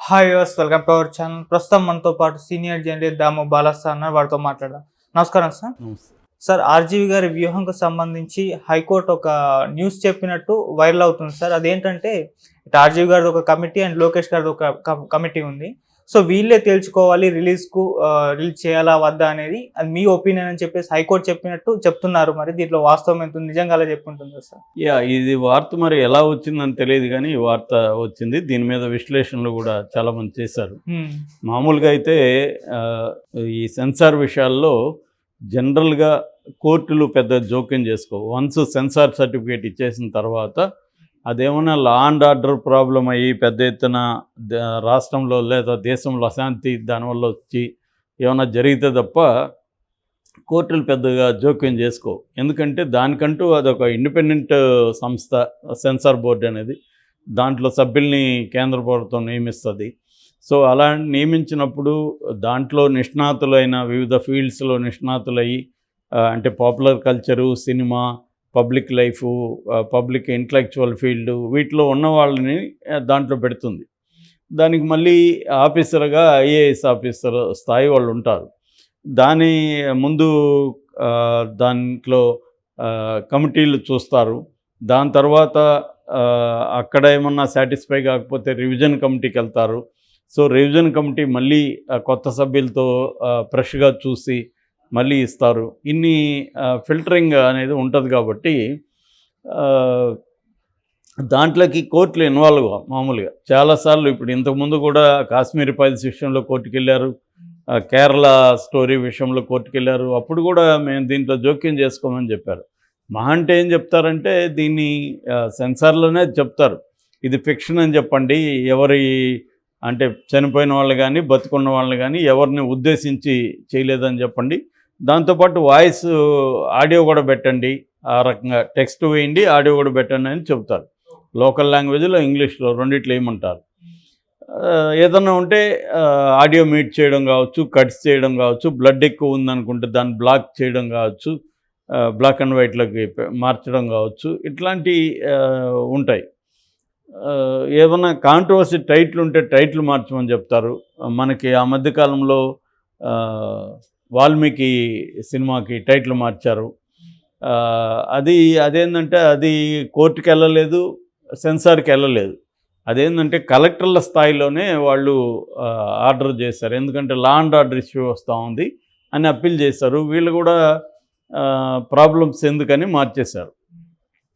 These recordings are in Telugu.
హాయ్ యూస్ వెల్కమ్ టు అవర్ ఛానల్ ప్రస్తుతం మనతో పాటు సీనియర్ జర్నలిస్ట్ దాము బాలస్తా అన్నారు వారితో మాట్లాడదాం. నమస్కారం సార్. సార్ ఆర్జీవి గారి వ్యూహంకు సంబంధించి హైకోర్టు ఒక న్యూస్ చెప్పినట్టు వైరల్ అవుతుంది సార్. అదేంటంటే ఇటు ఆర్జీవి గారిది ఒక కమిటీ అండ్ లోకేష్ గారిది ఒక కమిటీ ఉంది. సో వీళ్ళే తేల్చుకోవాలి రిలీజ్కు రిలీజ్ చేయాలా వద్దా అనేది అది మీ ఒపీనియన్ అని చెప్పేసి హైకోర్టు చెప్పినట్టు చెప్తున్నారు మరి. దీంట్లో వాస్తవం ఎంత? నిజంగా అలా చెప్పుంటుందా సార్? యా ఇది వార్త మరి ఎలా వచ్చిందని తెలియదు కానీ ఈ వార్త వచ్చింది. దీని మీద విశ్లేషణలు కూడా చాలా మంది చేశారు. మామూలుగా అయితే ఈ సెన్సార్ విషయాల్లో జనరల్గా కోర్టులు పెద్ద జోక్యం చేసుకో వన్స్ సెన్సార్ సర్టిఫికేట్ ఇచ్చేసిన తర్వాత అదేమన్నా లా అండ్ ఆర్డర్ ప్రాబ్లం అయ్యి పెద్ద ఎత్తున రాష్ట్రంలో లేదా దేశంలో అశాంతి దానివల్ల వచ్చి ఏమైనా జరిగితే తప్ప కోర్టులు పెద్దగా జోక్యం చేసుకో ఎందుకంటే దానికంటూ అదొక ఇండిపెండెంట్ సంస్థ సెన్సార్ బోర్డు అనేది దాంట్లో సభ్యుల్ని కేంద్ర ప్రభుత్వం నియమిస్తుంది. సో అలా నియమించినప్పుడు దాంట్లో నిష్ణాతులైన వివిధ ఫీల్డ్స్లో నిష్ణాతులయ్యి అంటే popular culture cinema public life public intellectual field వీటిలో ఉన్న వాళ్ళని దాంట్లో పెడుతుంది. దానికి మళ్ళీ ఆఫీసర్గా ఐఏఎస్ ఆఫీసర్ స్థాయి వాళ్ళు ఉంటారు. దాని ముందు దాంట్లో కమిటీలు చూస్తారు. దాని తర్వాత అక్కడ ఏమన్నా సాటిస్ఫై కాకపోతే రివిజన్ కమిటీకి వెళ్తారు. సో రివిజన్ కమిటీ మళ్ళీ కొత్త సభ్యులతో ఫ్రెష్గా చూసి మళ్ళీ ఇస్తారు. ఇన్ని ఫిల్టరింగ్ అనేది ఉంటుంది కాబట్టి దాంట్లోకి కోర్టులు ఇన్వాల్వ్ మామూలుగా. చాలాసార్లు ఇప్పుడు ఇంతకుముందు కూడా కాశ్మీర్ ఫైల్స్ విషయంలో కోర్టుకు వెళ్ళారు కేరళ స్టోరీ విషయంలో కోర్టుకు వెళ్ళారు అప్పుడు కూడా మేము దీంట్లో జోక్యం చేసుకోమని చెప్పారు. మా అంటే ఏం చెప్తారంటే దీన్ని సెన్సార్లోనే చెప్తారు. ఇది ఫిక్షన్ అని చెప్పండి. ఎవరి అంటే చనిపోయిన వాళ్ళు కానీ బతుకున్న వాళ్ళు కానీ ఎవరిని ఉద్దేశించి చేయలేదని చెప్పండి. దాంతోపాటు వాయిస్ ఆడియో కూడా పెట్టండి. ఆ రకంగా టెక్స్ట్ వేయండి ఆడియో కూడా పెట్టండి అని చెప్తారు లోకల్ లాంగ్వేజ్లో ఇంగ్లీష్లో రెండిట్లో ఏమంటారు? ఏదన్నా ఉంటే ఆడియో మీట్ చేయడం కావచ్చు కట్స్ చేయడం కావచ్చు బ్లడ్ ఎక్కువ ఉందనుకుంటే దాన్ని బ్లాక్ చేయడం కావచ్చు బ్లాక్ అండ్ వైట్లోకి మార్చడం కావచ్చు ఇట్లాంటి ఉంటాయి. ఏమన్నా కాంట్రవర్సీ టైటిల్ ఉంటే టైటిల్ మార్చమని చెప్తారు. మనకి ఆ మధ్యకాలంలో వాల్మీకి సినిమాకి టైటిల్ మార్చారు. అది అదేంటంటే అది కోర్టుకి వెళ్ళలేదు సెన్సార్కి వెళ్ళలేదు. అదేంటంటే కలెక్టర్ల స్థాయిలోనే వాళ్ళు ఆర్డర్ చేశారు. ఎందుకంటే లా అండ్ ఆర్డర్ ఇష్యూ వస్తూ ఉంది అని అప్పీల్ చేశారు. వీళ్ళు కూడా ప్రాబ్లమ్స్ ఎందుకని మార్చేశారు.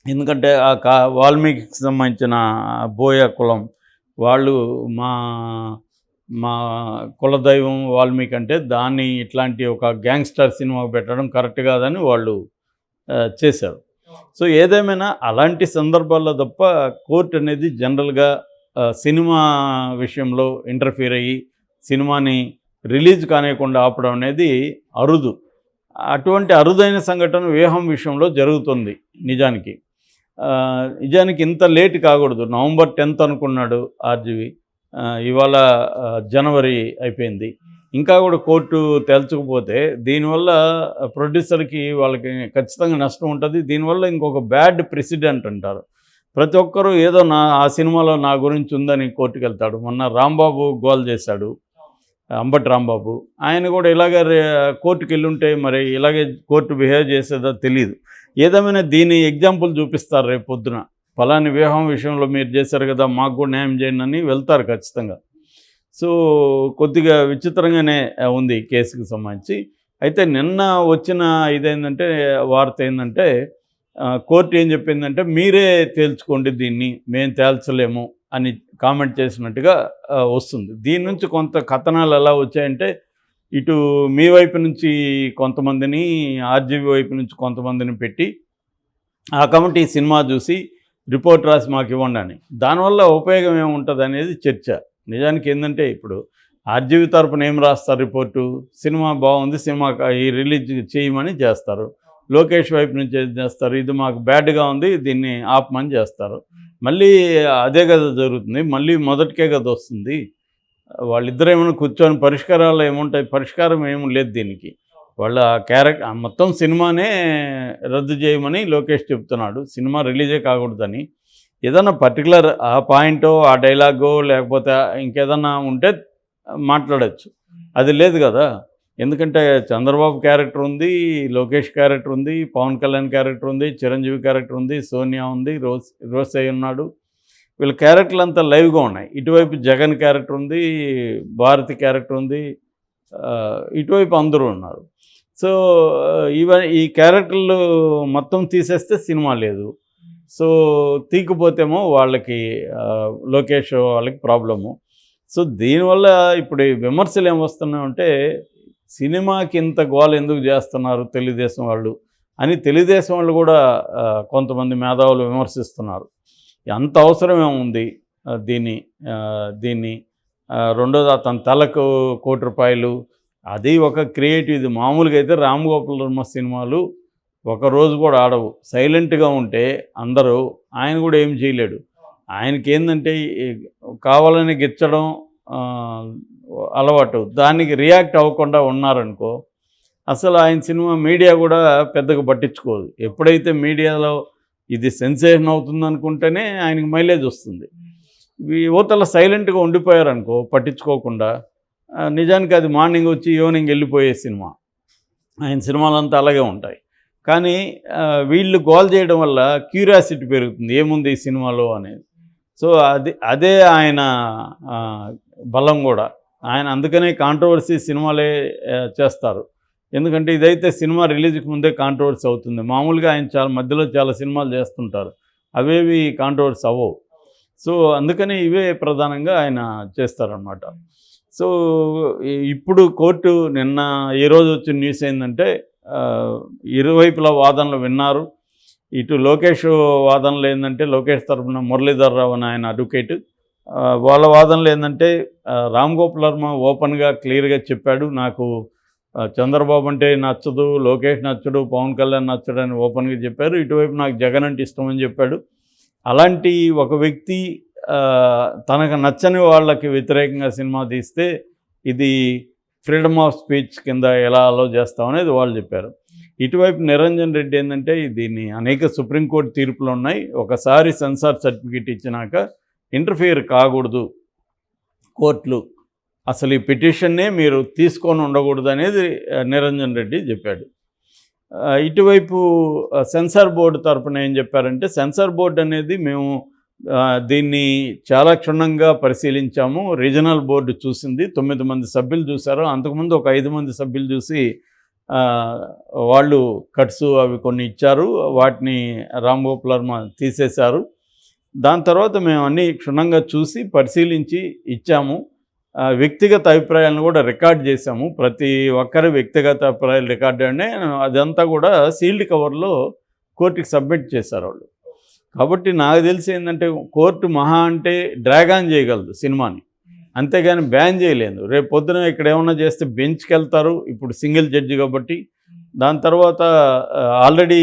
ఎందుకంటే ఆ కా వాల్మీకి సంబంధించిన బోయ కులం వాళ్ళు మా మా కులదైవం వాల్మీకి అంటే దాన్ని ఇట్లాంటి ఒక గ్యాంగ్స్టర్ సినిమా పెట్టడం కరెక్ట్ కాదని వాళ్ళు చేశారు. సో ఏదేమైనా అలాంటి సందర్భాల్లో తప్ప కోర్టు అనేది జనరల్గా సినిమా విషయంలో ఇంటర్ఫీర్ అయ్యి సినిమాని రిలీజ్ కానియకుండా ఆపడం అనేది అరుదు. అటువంటి అరుదైన సంఘటన వ్యూహం విషయంలో జరుగుతుంది నిజానికి. నిజానికి ఇంత లేట్ కాకూడదు. నవంబర్ టెన్త్ అనుకున్నాడు ఆర్జీవి. ఇవాళ జనవరి అయిపోయింది. ఇంకా కూడా కోర్టు తేల్చకపోతే దీనివల్ల ప్రొడ్యూసర్కి వాళ్ళకి ఖచ్చితంగా నష్టం ఉంటుంది. దీనివల్ల ఇంకొక బ్యాడ్ ప్రెసిడెంట్ అంటారు. ప్రతి ఒక్కరూ ఏదో నా ఆ సినిమాలో నా గురించి ఉందని కోర్టుకు వెళ్తాడు. మొన్న రాంబాబు గోల్ చేశాడు అంబటి రాంబాబు. ఆయన కూడా ఇలాగే రే- కోర్టుకి వెళ్ళుంటే మరి ఇలాగే కోర్టు బిహేవ్ చేసేదో తెలియదు ఏదేమైనా దీని ఎగ్జాంపుల్ చూపిస్తారు రేపు పొద్దున? ఫలాని వివాహం విషయంలో మీరు చేశారు కదా మాకు కూడా న్యాయం చేయండి అని వెళ్తారు ఖచ్చితంగా. సో కొద్దిగా విచిత్రంగానే ఉంది కేసుకు సంబంధించి. అయితే నిన్న వచ్చిన ఇదేంటంటే వార్త ఏంటంటే కోర్టు ఏం చెప్పిందంటే మీరే తేల్చుకోండి దీన్ని మేము తేల్చలేము అని కామెంట్ చేసినట్టుగా వస్తుంది. దీని నుంచి కొంత కథనాలు ఎలా వచ్చాయంటే ఇటు మీ వైపు నుంచి కొంతమందిని ఆర్జీబీ వైపు నుంచి కొంతమందిని పెట్టి ఆ కమిటీ సినిమా చూసి రిపోర్ట్ రాసి మాకు ఇవ్వండి అని. దానివల్ల ఉపయోగం ఏముంటుంది అనేది చర్చ. నిజానికి ఏంటంటే ఇప్పుడు ఆర్జీవి తరపున ఏం రాస్తారు రిపోర్టు? సినిమా బాగుంది సినిమా ఈ రిలీజ్ చేయమని చేస్తారు. లోకేష్ వైపు నుంచి చేస్తారు? ఇది మాకు బ్యాడ్గా ఉంది దీన్ని ఆపమని చేస్తారు. మళ్ళీ అదే కదా జరుగుతుంది. మళ్ళీ మొదటికే కదా వస్తుంది. వాళ్ళిద్దరు ఏమైనా కూర్చొని పరిష్కారాలు ఏముంటాయి? పరిష్కారం ఏమి లేదు దీనికి. వాళ్ళ క్యారెక్టర్ మొత్తం సినిమానే రద్దు చేయమని లోకేష్ చెప్తున్నాడు. సినిమా రిలీజే కాకూడదని. ఏదన్నా పర్టికులర్ ఆ పాయింటో ఆ డైలాగో లేకపోతే ఇంకేదన్నా ఉంటే మాట్లాడచ్చు. అది లేదు కదా. ఎందుకంటే చంద్రబాబు క్యారెక్టర్ ఉంది లోకేష్ క్యారెక్టర్ ఉంది పవన్ కళ్యాణ్ క్యారెక్టర్ ఉంది చిరంజీవి క్యారెక్టర్ ఉంది సోనియా ఉంది రోస్ రోసయ్య ఉన్నాడు. వీళ్ళ క్యారెక్టర్లు అంతా లైవ్గా ఉన్నాయి. ఇటువైపు జగన్ క్యారెక్టర్ ఉంది భారతి క్యారెక్టర్ ఉంది ఇటువైపు అందరూ ఉన్నారు. సో ఇవన్నీ ఈ క్యారెక్టర్లు మొత్తం తీసేస్తే సినిమా లేదు. సో తీకపోతేమో వాళ్ళకి లోకేష్ వాళ్ళకి ప్రాబ్లము. సో దీనివల్ల ఇప్పుడు విమర్శలు విమర్శలు ఏమొస్తున్నాయంటే సినిమాకి ఇంత గోల ఎందుకు చేస్తున్నారు తెలుగుదేశం వాళ్ళు అని తెలుగుదేశం వాళ్ళు కూడా కొంతమంది మేధావులు విమర్శిస్తున్నారు. అంత అవసరం ఏముంది దీన్ని దీన్ని? రెండోది అతని తలకు కోటి రూపాయలు అది ఒక క్రియేటివ్ ఇది మామూలుగా అయితే రామ్ గోపాల్ వర్మ సినిమాలు ఒక రోజు కూడా ఆడవు. సైలెంట్గా ఉంటే అందరూ ఆయన కూడా ఏం చేయలేడు. ఆయనకి ఏంటంటే కావాలని గిచ్చడం అలవాటు. దానికి రియాక్ట్ అవ్వకుండా ఉన్నారనుకో అసలు ఆయన సినిమా మీడియా కూడా పెద్దగా పట్టించుకోదు. ఎప్పుడైతే మీడియాలో ఇది సెన్సేషన్ అవుతుంది అనుకుంటేనే ఆయనకి మైలేజ్ వస్తుంది. ఇవతల సైలెంట్గా ఉండిపోయారనుకో పట్టించుకోకుండా నిజానికి అది మార్నింగ్ వచ్చి ఈవినింగ్ వెళ్ళిపోయే సినిమా. ఆయన సినిమాలంతా అలాగే ఉంటాయి. కానీ వీళ్ళు గోల్ చేయడం వల్ల క్యూరియాసిటీ పెరుగుతుంది. ఏముంది ఈ సినిమాలో అనేది. సో అది అదే ఆయన బలం కూడా. ఆయన అందుకనే కాంట్రవర్సీ సినిమాలే చేస్తారు. ఎందుకంటే ఇదైతే సినిమా రిలీజ్కి ముందే కాంట్రవర్సీ అవుతుంది. మామూలుగా ఆయన చాలా మధ్యలో చాలా సినిమాలు చేస్తుంటారు. అవేవి కాంట్రవర్సీ అవ్వవు. సో అందుకని ఇవే ప్రధానంగా ఆయన చేస్తారనమాట సో ఇప్పుడు కోర్టు నిన్న ఈ రోజు వచ్చిన న్యూస్ ఏంటంటే ఇరువైపులా ఇరువైపుల వాదనలు విన్నారు. ఇటు లోకేష్ వాదనలు ఏంటంటే లోకేష్ తరఫున మురళీధర్ రావు అని ఆయన అడ్వకేట్. వాళ్ళ వాదనలు ఏంటంటే రామ్ గోపాల్ వర్మ ఓపెన్గా క్లియర్గా చెప్పాడు. నాకు చంద్రబాబు అంటే నచ్చదు లోకేష్ నచ్చడు పవన్ కళ్యాణ్ నచ్చడు అని ఓపెన్గా చెప్పారు. ఇటువైపు నాకు జగన్ అంటే ఇష్టం అని చెప్పాడు. అలాంటి ఒక వ్యక్తి తనకు నచ్చని వాళ్ళకి వ్యతిరేకంగా సినిమా తీస్తే ఇది ఫ్రీడమ్ ఆఫ్ స్పీచ్ కింద ఎలా అలో చేస్తామనేది వాళ్ళు చెప్పారు. ఇటువైపు నిరంజన్ రెడ్డి ఏంటంటే దీన్ని అనేక సుప్రీంకోర్టు తీర్పులు ఉన్నాయి. ఒకసారి సెన్సార్ సర్టిఫికేట్ ఇచ్చినాక ఇంటర్ఫియర్ కాకూడదు. కోర్టులు అసలు ఈ పిటిషన్నే మీరు తీసుకొని ఉండకూడదు అనేది నిరంజన్ రెడ్డి చెప్పాడు. ఇటువైపు సెన్సార్ బోర్డు తరపున ఏం చెప్పారంటే సెన్సార్ బోర్డు అనేది మేము దీన్ని చాలా క్షుణ్ణంగా పరిశీలించాము. రీజనల్ బోర్డు చూసింది. తొమ్మిది మంది సభ్యులు చూశారు. అంతకుముందు ఒక ఐదు మంది సభ్యులు చూసి వాళ్ళు కట్స్ అవి కొన్ని ఇచ్చారు. వాటిని రామ్ గోపాల్ వర్మ తీసేశారు. దాని తర్వాత మేము అన్నీ క్షుణ్ణంగా చూసి పరిశీలించి ఇచ్చాము. వ్యక్తిగత అభిప్రాయాలను కూడా రికార్డ్ చేశాము. ప్రతి ఒక్కరి వ్యక్తిగత అభిప్రాయాలు రికార్డ్ అంటే అదంతా కూడా సీల్డ్ కవర్లో కోర్టుకి సబ్మిట్ చేశారు వాళ్ళు. కాబట్టి నాకు తెలిసి ఏంటంటే కోర్టు మహా అంటే డ్రాగ్ ఆన్ చేయగలదు సినిమాని. అంతేగాని బ్యాన్ చేయలేదు. రేపు పొద్దున ఇక్కడ ఏమన్నా చేస్తే బెంచ్కి వెళ్తారు ఇప్పుడు సింగిల్ జడ్జి కాబట్టి. దాని తర్వాత ఆల్రెడీ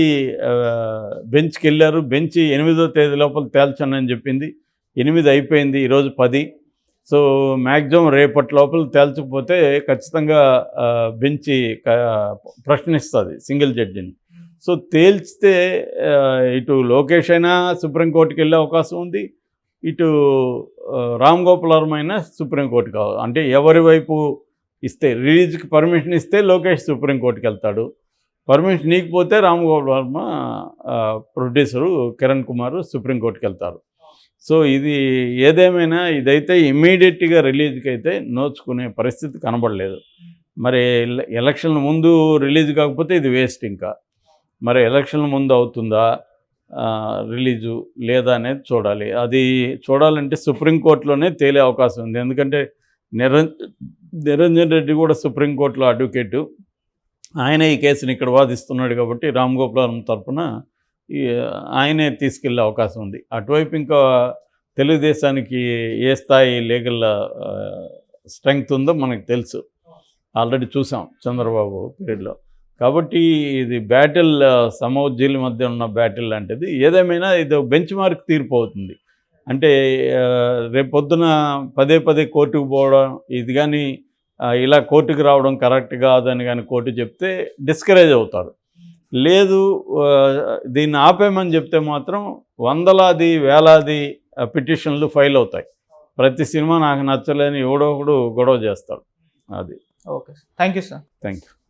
బెంచ్కి వెళ్ళారు బెంచ్ ఎనిమిదో తేదీ లోపల తేల్చండి చెప్పింది. ఎనిమిది అయిపోయింది ఈరోజు పది. సో మ్యాక్సిమం రేపటి లోపల తేల్చకపోతే ఖచ్చితంగా బెంచి ప్రశ్నిస్తుంది సింగిల్ జడ్జిని. సో తేల్చితే ఇటు లోకేష్ అయినా సుప్రీంకోర్టుకి వెళ్ళే అవకాశం ఉంది. ఇటు రామ్ గోపాల్ వర్మ అయినా సుప్రీంకోర్టుకి కావాలి అంటే ఎవరి వైపు ఇస్తే రిలీజ్కి పర్మిషన్ ఇస్తే లోకేష్ సుప్రీంకోర్టుకి వెళ్తాడు. పర్మిషన్ నీకపోతే రామ్ గోపాల్ వర్మ ప్రొడ్యూసరు కిరణ్ కుమార్ సుప్రీంకోర్టుకి వెళ్తారు. సో ఇది ఏదేమైనా ఇదైతే ఇమ్మీడియట్గా రిలీజ్కి అయితే నోచుకునే పరిస్థితి కనబడలేదు. మరి ఎలక్షన్ ముందు రిలీజ్ కాకపోతే ఇది వేస్ట్ ఇంకా. మరి ఎలక్షన్ ముందు అవుతుందా రిలీజు లేదా అనేది చూడాలి. అది చూడాలంటే సుప్రీంకోర్టులోనే తేలే అవకాశం ఉంది. ఎందుకంటే నిరం నిరంజన్ రెడ్డి కూడా సుప్రీంకోర్టులో అడ్వకేటు. ఆయన ఈ కేసుని ఇక్కడ వాదిస్తున్నాడు కాబట్టి రామ్ గోపాలం తరపున ఈ ఆయనే తీసుకెళ్ళే అవకాశం ఉంది. అటువైపు ఇంకా తెలుగుదేశానికి ఏ స్థాయి లీగల్ స్ట్రెంగ్త్ ఉందో మనకు తెలుసు. ఆల్రెడీ చూసాం చంద్రబాబు పీరియడ్లో. కాబట్టి ఇది బ్యాటిల్ సమోజ్జీల మధ్య ఉన్న బ్యాటిల్ లాంటిది. ఏదేమైనా ఇది బెంచ్ మార్క్ తీర్పు అవుతుంది. అంటే ఆ, రేపు పొద్దున పదే పదే కోర్టుకు పోవడం ఇది కానీ ఇలా కోర్టుకు రావడం కరెక్ట్ కాదని కానీ కోర్టు చెప్తే డిస్కరేజ్ అవుతారు. లేదు దీన్ని ఆపేయమని చెప్తే మాత్రం వందలాది వేలాది పిటిషన్లు ఫైల్ అవుతాయి. ప్రతి సినిమా నాకు నచ్చలేని ఎవడో ఒకడు గొడవ చేస్తాడు. అది. Okay thank you sir. Thank you